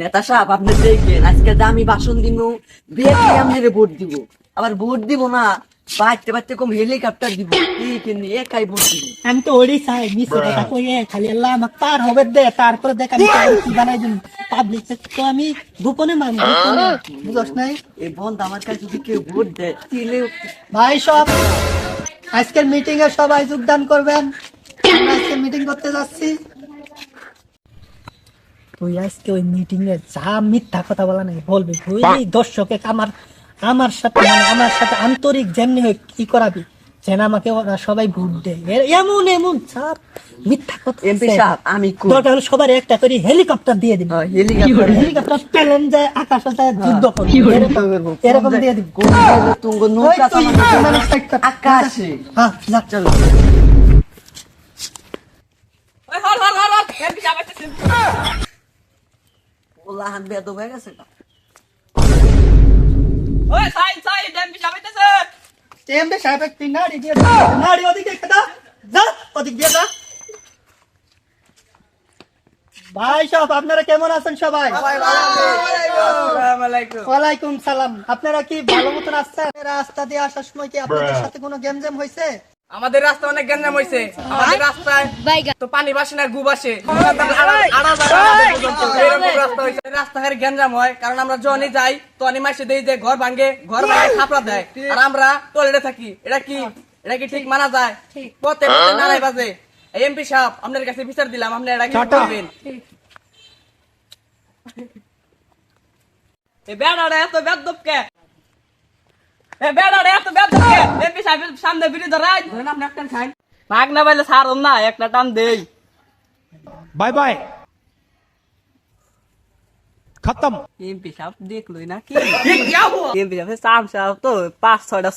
নেতা সাহেব আপনি দেখেন আজকে যে আমি ভাষণ দিব ভোট দিব? আবার ভোট দিব না বাড়তে বাড়তে কম হেলিকপ্টার দিব। একাই ভোট দিব? আমি তো ওরই চাই মিশে কথা কইয়ে খালি আল্লাহ আমাকে পার হবে দে তারপরে দেখ আমি তোকে কি বানাই দিন পাবলিক তো আমি গোপনে মানব বুঝছ নাই? এই বন্ধ আমার কাছে যদি কেউ ভোট দেয় ভাই সব আজকের মিটিং এ সবাই যোগদান করবেন। আজকে মিটিং করতে যাচ্ছি। তুই আজকে ওই মিটিং এ যা মিথ্যা কথা বলা নাই বলবি তুই দর্শকে আমার আমার সাথে মানে আমার সাথে আন্তরিক যেমনি হয় কি করাবি যেন আমাকে ওরা সবাই ভোট দেয়। এমন এমন চাপ মিথ্যা কথা এমপি সাহেব আমি দরকার হলে সবার একটা করে হেলিকপ্টার দিয়ে দিবি। হ্যাঁ, হেলিকপ্টার হেলিকপ্টার প্লেন যায় আকাশে যায় যুদ্ধ করবে। এরকম- দিয়ে দিবি। তুঙ্গ নৌকা তুই চালানো। মানে সাইড কর। আকাশে। হ্যাঁ যা। চলো। ওলা হাত বেদ হয়ে গেছে দিয়ে দে। নাড়ি ওদিকে খেদা যা ওদিক দিয়ে যা। ভাই সব আপনারা কেমন আছেন সবাই? ওয়ালাইকুম সালাম। আপনারা কি ভালো মতন আসছেন রাস্তা দিয়ে আসার সময় কি আপনাদের সাথে কোনো গেম জেম হয়েছে আমাদের রাস্তা অনেক গ্যাঞ্জাম হয়েছে আমাদের রাস্তায় তো পানি বাসে না গু বাসে। রাস্তাঘাটে গ্যাঞ্জাম হয় কারণ আমরা যখনই যাই তখনই মাসে দেই যে ঘর ভাঙ্গে ঘর ভাঙ্গে খাপড়া দেয়। আর আমরা টয়লেটে থাকি। এটা কি? এটা কি ঠিক মানা যায়? পথে পথে নারাই বাজে। এমপি সাহেব আপনার কাছে বিচার দিলাম। আপনি এটা কি করবেন? এ বেড়াটা এত বেদব কে এ বেড়াটা এত বেদব কে এমপি সাহেবের পাঁচ ছয়টা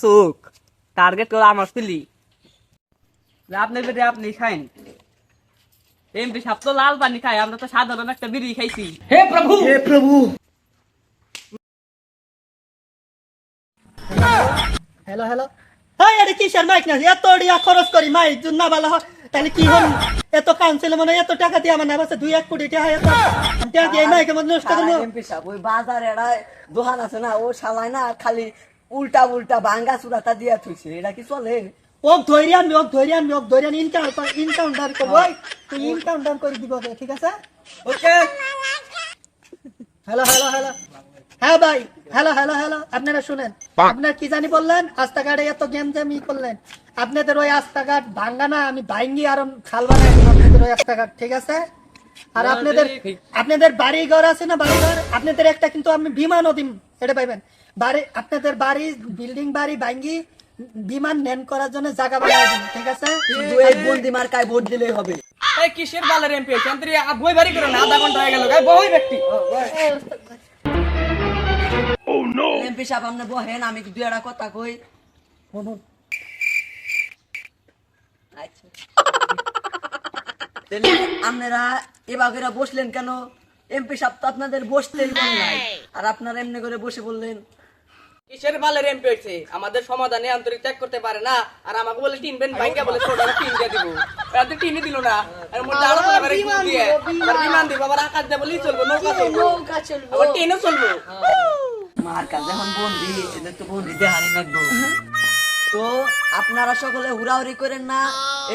টার্গেট আমার আপনি আপনি খাইন তো লাল আমরা তো সাধারণ একটা বিড়ি খাইছি। হে প্রভু! হে প্রভু! হ্যালো হ্যালো হ্যাঁ এটা কিসের মাইক না এত ডিয়া খরচ করি মাইক যদি না ভালো হয়। তাহলে কি হল? এত কাউন্সিল মানে এত টাকা দিয়ে আমার না বাসে দুই এক কোটি টাকা এত। টাকা দিয়ে মাইকে মধ্যে নষ্ট করব। এমপি সাহেব ওই বাজার দোকান আছে না ও শালায় না খালি উল্টা উল্টা ভাঙ্গা চুরাটা দিয়া থুইছে। এটা কি চলে? ওক ধৈর্য আনবি ওক ধৈর্য আনবি ওক ধৈর্য ইনকাউন্টার ইনকাউন্টার করব। ওই, তুই ইনকাউন্টার করে দিব ঠিক আছে? ওকে। হ্যালো হ্যালো হ্যালো হ্যাঁ ভাই হ্যালো হ্যালো হ্যালো আপনারা শুনেন। আপনার কি জানি বললেন রাস্তাঘাটে এত গেম ই করলেন। আপনাদের ওই রাস্তাঘাট ভাঙ্গা না আমি ভাঙ্গি আর খাল বানাই আপনাদের ওই রাস্তাঘাট ঠিক আছে? আর আপনাদের আপনাদের বাড়ি ঘর আছে না বাড়ি ঘর আপনাদের একটা কিন্তু আমি বিমানও দিম এটা পাইবেন। বাড়ি আপনাদের বাড়ি বিল্ডিং বাড়ি ভাঙ্গি বিমান নেন করার জন্য জায়গা বানাই দিন ঠিক আছে? এই বন্দি মার্কায় ভোট দিলেই হবে। এই কিসের বালের এমপি চন্দ্রি বই বাড়ি করে না আধা ঘণ্টা হয়ে গেল বই ব্যক্তি। এমপি সাহেব আপনি বহেন আমি একটা কথা কই? শুনুন। আচ্ছা। আপনারা এবার করে বসলেন কেন? এমপি সাহেব তো আপনাদের বসতেই নাই। আর আপনারা এমনি করে বসে বললেন। কিসের বালের এমপি হয়েছে আমাদের সমাধানে আন্তরিক ত্যাগ করতে পারে না। আর আমাকে বলে টিনবেন বাইঙ্গা বলে ছোট টিন দিয়ে দিব। এত টিনই দিল না। আর আবার বিমান দিব আবার আকাশ দিয়ে বলেই চলবো নৌকা চলবো। আবার ট্রেনও চলবো। মার তো আপনারা সকলে হুড়াহুড়ি করেন না,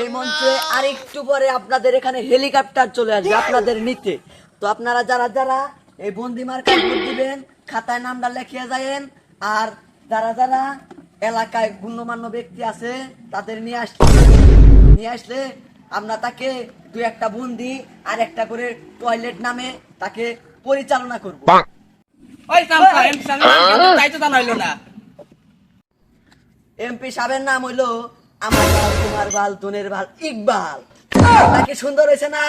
এই মঞ্চে আরেকটু পরে আপনাদের এখানে হেলিকপ্টার চলে আসবে আপনাদের নিতে। তো আপনারা যারা যারা এই বন্দি মার্কায় ভোট দিবেন, খাতায় নামটা লেখিয়ে যায়েন, আর যারা যারা এলাকায় গণ্যমান্য ব্যক্তি আছে, তাদের নিয়ে আসলে নিয়ে আসলে আমরা তাকে দু একটা বন্দি আর একটা করে টয়লেট নামে তাকে পরিচালনা করব। ওই সামসা এমপি সামনে তাই তো জানা হইল না এমপি সাহেবের নাম হইল আমার বাল তোমার বাল তোনের বাল ইকবাল নাকি সুন্দর হয়েছে না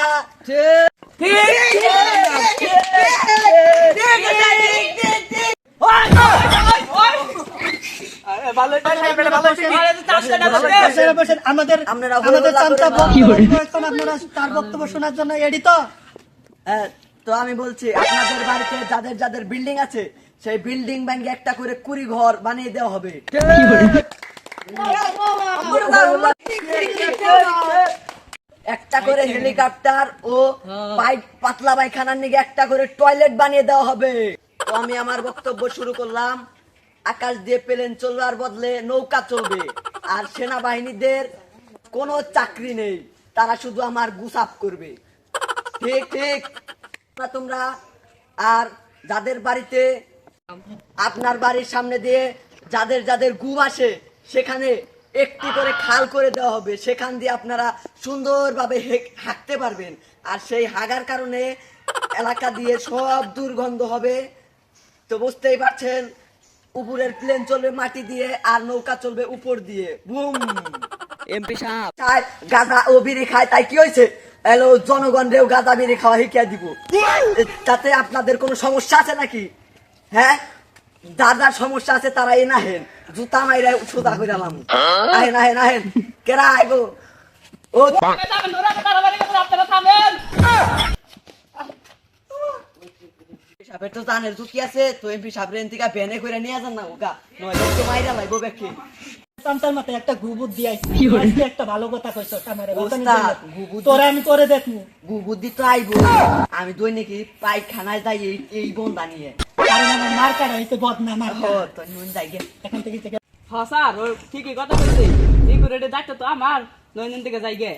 ভালো ভালো আপনারা বসেন, আমাদের আমাদের তার বক্তব্য শোনার জন্য এডি তো হ্যাঁ, তো আমি বলছি আপনাদের বাড়িতে যাদের যাদের বিল্ডিং আছে সেই বিল্ডিং ব্যাংকে একটা করে কুড়ি ঘর বানিয়ে দেওয়া হবে। একটা করে হেলিকপ্টার ও পাইপ পাতলা পায়খানার নিগে একটা করে টয়লেট বানিয়ে দেওয়া হবে। তো আমি আমার বক্তব্য শুরু করলাম। আকাশ দিয়ে প্লেন চলবার বদলে নৌকা চলবে। আর সেনাবাহিনীদের কোনো চাকরি নেই। তারা শুধু আমার গুসাপ করবে। ঠিক ঠিক। তোমরা আর যাদের বাড়িতে আপনার বাড়ির সামনে দিয়ে যাদের যাদের ঘুম আসে সেখানে একটি করে খাল করে দেওয়া হবে। সেখান দিয়ে আপনারা সুন্দরভাবে হেক- হাঁকতে পারবেন। আর সেই হাগার কারণে এলাকা দিয়ে সব দুর্গন্ধ হবে। তো বুঝতেই পারছেন উপরের প্লেন চলবে মাটি দিয়ে আর নৌকা চলবে উপর দিয়ে। বুম! এমপি সাহেব। গাঁদা ও বিড়ি খায় তাই কি হয়েছে? এলো জনগণরেও গাঁদা বিড়ি খাওয়া শিখিয়ে দিব। তাতে আপনাদের কোনো সমস্যা আছে নাকি? হ্যাঁ? যার সমস্যা আছে তারা এ নাহেন। জুতা মাইরা সুদা করে আলাম আহেন আহেন আহেন। কেরা আইগো ও সাপের তো জানের ঝুঁকি আছে, তো এমপি সাপের এনতিকা বেনে করে নিয়ে যান না ওগা। নয় তো মাইরা লাগবো বেকি তান্তার মাথায় একটা দিয়াই একটা ভালো কথা কইছো আমারে গুবুদ তোরা আমি করে দেখমু। আইবো আমি দৈনিক পায়খানায় যাই এই এই বন্ধা নিয়ে কারণ আমার হইছে বদনা তো নুন যাই গে। এখান থেকে থেকে হ স্যার ঠিকই কথা বলছে সিকিউরিটি ডাক্তার তো আমার। দৈনন্দিন থেকে যাই গে।